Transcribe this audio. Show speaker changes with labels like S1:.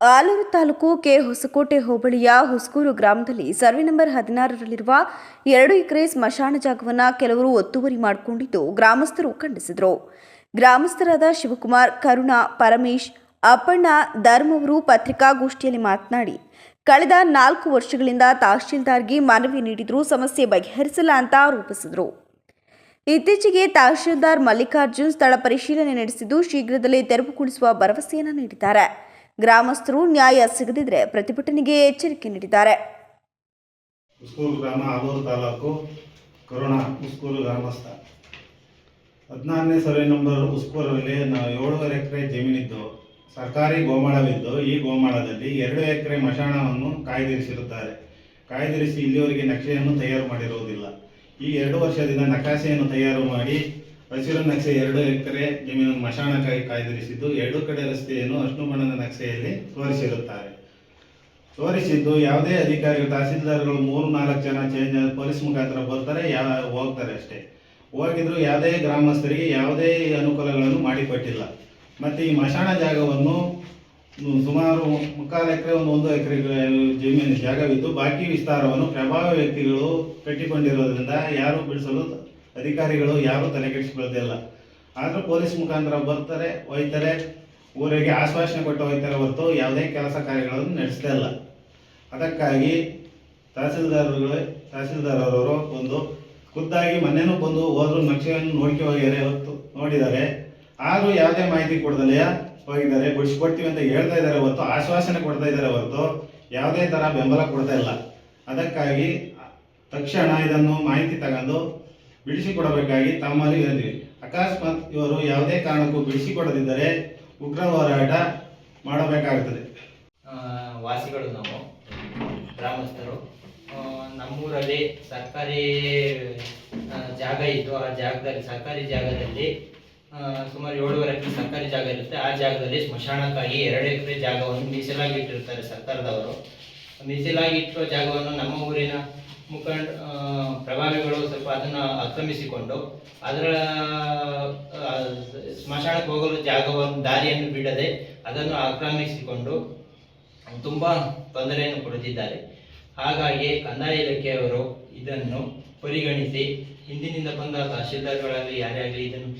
S1: Aluru taluk K Hosakote ಹೋಬಳಿಯ ಹುಸ್ಕೂರು ಗ್ರಾಮದಲ್ಲಿ survey number ಹದಿನಾರರಲ್ಲಿರುವ ಎರಡು ಎಕರೆ ಸ್ಮಶಾನ ಜಾಗವನ್ನು ಕೆಲವರು ಒತ್ತುವರಿ ಮಾಡಿಕೊಂಡಿದ್ದು ಗ್ರಾಮಸ್ಥರು ಖಂಡಿಸಿದರು. ಗ್ರಾಮಸ್ಥರಾದ ಶಿವಕುಮಾರ್, ಕರುಣಾ, ಪರಮೇಶ್, ಅಪ್ಪಣ್ಣ, ಧರ್ಮ್ ಅವರು ಪತ್ರಿಕಾಗೋಷ್ಠಿಯಲ್ಲಿ ಮಾತನಾಡಿ, ಕಳೆದ ನಾಲ್ಕು ವರ್ಷಗಳಿಂದ ತಹಶೀಲ್ದಾರ್ಗೆ ಮನವಿ ನೀಡಿದರೂ ಸಮಸ್ಯೆ ಬಗೆಹರಿಸಲ್ಲ ಅಂತ ಆರೋಪಿಸಿದರು. ಇತ್ತೀಚೆಗೆ ತಹಶೀಲ್ದಾರ್ ಮಲ್ಲಿಕಾರ್ಜುನ್ ಸ್ಥಳ ಪರಿಶೀಲನೆ ನಡೆಸಿದ್ದು ಶೀಘ್ರದಲ್ಲೇ ತೆರವುಗೊಳಿಸುವ ಭರವಸೆಯನ್ನು ನೀಡಿದ್ದಾರೆ. ಗ್ರಾಮಸ್ಥರು ನ್ಯಾಯ ಸಿಗದಿದ್ರೆ ಪ್ರತಿಭಟನೆಗೆ ಎಚ್ಚರಿಕೆ ನೀಡಿದ್ದಾರೆ.
S2: ಉಸ್ಕೂರು ಗ್ರಾಮ ಆಲೂರು ತಾಲೂಕು ಕರುಣ ಉಸ್ಕೂರು ಗ್ರಾಮಸ್ಥ. ಹದಿನಾರನೇ ಸರ್ವೆ ನಂಬರ್ ಉಸ್ಕೂರಲ್ಲಿ ನಾವು ಏಳುವರೆ ಎಕರೆ ಜಮೀನಿದ್ದು, ಸರ್ಕಾರಿ ಗೋಮಾಳವಿದ್ದು, ಈ ಗೋಮಾಳದಲ್ಲಿ ಎರಡು ಎಕರೆ ಮಶಾಣವನ್ನು ಕಾಯ್ದಿರಿಸಿರುತ್ತಾರೆ. ಕಾಯ್ದಿರಿಸಿ ಇಲ್ಲಿವರೆಗೆ ನಕ್ಷೆಯನ್ನು ತಯಾರು ಮಾಡಿರುವುದಿಲ್ಲ. ಈ ಎರಡು ವರ್ಷದಿಂದ ನಕಾಸೆಯನ್ನು ತಯಾರು ಮಾಡಿ ಹಸಿರು ನಕ್ಷೆ ಎರಡು ಎಕರೆ ಜಮೀನು ಮಶಾಣಕ್ಕಾಗಿ ಕಾಯ್ದಿರಿಸಿದ್ದು, ಎರಡು ಕಡೆ ರಸ್ತೆಯನ್ನು ಅಷ್ಣುಮಣ್ಣನ ನಕ್ಷೆಯಲ್ಲಿ ತೋರಿಸಿರುತ್ತಾರೆ. ತೋರಿಸಿದ್ದು, ಯಾವುದೇ ಅಧಿಕಾರಿಗಳು ತಹಸೀಲ್ದಾರ್ಗಳು ಮೂರು ನಾಲ್ಕು ಜನ ಚೇಂಜ್ ಪೊಲೀಸ್ ಮುಖಾಂತರ ಬರ್ತಾರೆ, ಯಾ, ಹೋಗ್ತಾರೆ ಅಷ್ಟೇ. ಹೋಗಿದ್ರು ಯಾವುದೇ ಗ್ರಾಮಸ್ಥರಿಗೆ ಯಾವುದೇ ಅನುಕೂಲಗಳನ್ನು ಮಾಡಿಕೊಟ್ಟಿಲ್ಲ. ಮತ್ತು ಈ ಮಶಾಣ ಜಾಗವನ್ನು ಸುಮಾರು ಮುಕ್ಕಾಲು ಎಕರೆ, ಒಂದು ಒಂದು ಎಕರೆ ಜಮೀನು ಜಾಗವಿದ್ದು, ಬಾಕಿ ವಿಸ್ತಾರವನ್ನು ಪ್ರಭಾವಿ ವ್ಯಕ್ತಿಗಳು ಕಟ್ಟಿಕೊಂಡಿರೋದ್ರಿಂದ ಯಾರು ಬಿಡಿಸಲು ಅಧಿಕಾರಿಗಳು ಯಾರು ತಲೆ ಕೆಡಿಸಿಕೊಳ್ಳೋದಿಲ್ಲ ಆದರೂ ಪೊಲೀಸ್ ಮುಖಾಂತರ ಬರ್ತಾರೆ, ಹೋಯ್ತಾರೆ. ಊರಿಗೆ ಆಶ್ವಾಸನೆ ಕೊಟ್ಟು ಹೋಗ್ತಾರೆ ಹೊರತು ಯಾವುದೇ ಕೆಲಸ ಕಾರ್ಯಗಳನ್ನು ನಡೆಸದೇ ಇಲ್ಲ. ಅದಕ್ಕಾಗಿ ತಹಸೀಲ್ದಾರ್ಗಳು, ತಹಸೀಲ್ದಾರರವರು ಒಂದು ಖುದ್ದಾಗಿ ಮನೆಯೂ ಬಂದು ಹೋದ್ರು ನಕ್ಷೆಯನ್ನು ನೋಡ್ಕೆ ಹೋಗ್ಯಾರೆ ಹೊತ್ತು ನೋಡಿದ್ದಾರೆ ಆದರೂ ಯಾವುದೇ ಮಾಹಿತಿ ಕೊಡ್ದಲೆಯ ಹೋಗಿದ್ದಾರೆ, ಬಿಡಿಸ್ಕೊಡ್ತೀವಿ ಅಂತ ಹೇಳ್ತಾ ಇದ್ದಾರೆ ಹೊತ್ತು ಆಶ್ವಾಸನೆ ಕೊಡ್ತಾ ಇದ್ದಾರೆ ಹೊರತು ಯಾವುದೇ ಥರ ಬೆಂಬಲ ಕೊಡ್ತಾ ಇಲ್ಲ. ಅದಕ್ಕಾಗಿ ತಕ್ಷಣ ಇದನ್ನು ಮಾಹಿತಿ ತಗೊಂಡು ಬಿಡಿಸಿಕೊಡಬೇಕಾಗಿ ತಮ್ಮಲ್ಲಿ ವಿನಂತಿ ಅಕಸ್ಮಾತ್ ಇವರು ಯಾವುದೇ ಕಾರಣಕ್ಕೂ ಬಿಡಿಸಿಕೊಡದಿದ್ದರೆ ಉಗ್ರ ಹೋರಾಟ ಮಾಡಬೇಕಾಗುತ್ತದೆ.
S3: ವಾಸಿಗಳು ನಾವು, ಗ್ರಾಮಸ್ಥರು. ನಮ್ಮೂರಲ್ಲಿ ಸರ್ಕಾರಿ ಜಾಗ ಇದ್ದು ಆ ಜಾಗದಲ್ಲಿ, ಸರ್ಕಾರಿ ಜಾಗದಲ್ಲಿ ಸುಮಾರು ಏಳುವರೆ ಎಕರೆ ಸರ್ಕಾರಿ ಜಾಗ ಇರುತ್ತೆ. ಆ ಜಾಗದಲ್ಲಿ ಸ್ಮಶಾನಕ್ಕಾಗಿ ಎರಡು ಎಕರೆ ಜಾಗವನ್ನು ಮೀಸಲಾಗಿ ಇಟ್ಟಿರ್ತಾರೆ ಸರ್ಕಾರದವರು. ಮೀಸಲಾಗಿಟ್ಟಿರೋ ಜಾಗವನ್ನು ನಮ್ಮ ಊರಿನ ಮುಖಂಡ ಪ್ರಭಾವಿಗಳು ಸ್ವಲ್ಪ ಅದನ್ನು ಆಕ್ರಮಿಸಿಕೊಂಡು ಅದರ ಸ್ಮಶಾನಕ್ಕೆ ಹೋಗಲು ಜಾಗವನ್ನು ದಾರಿಯನ್ನು ಬಿಡದೆ ಅದನ್ನು ಆಕ್ರಮಿಸಿಕೊಂಡು ತುಂಬ ತೊಂದರೆಯನ್ನು ಕೊಡುತ್ತಿದ್ದಾರೆ. ಹಾಗಾಗಿ ಕಂದಾಯ ಇಲಾಖೆಯವರು ಇದನ್ನು ಪರಿಗಣಿಸಿ ಹಿಂದಿನಿಂದ ಬಂದ ತಹಶೀಲ್ದಾರ್ಗಳಾಗಲಿ ಯಾರೇ ಆಗಲಿ ಇದನ್ನು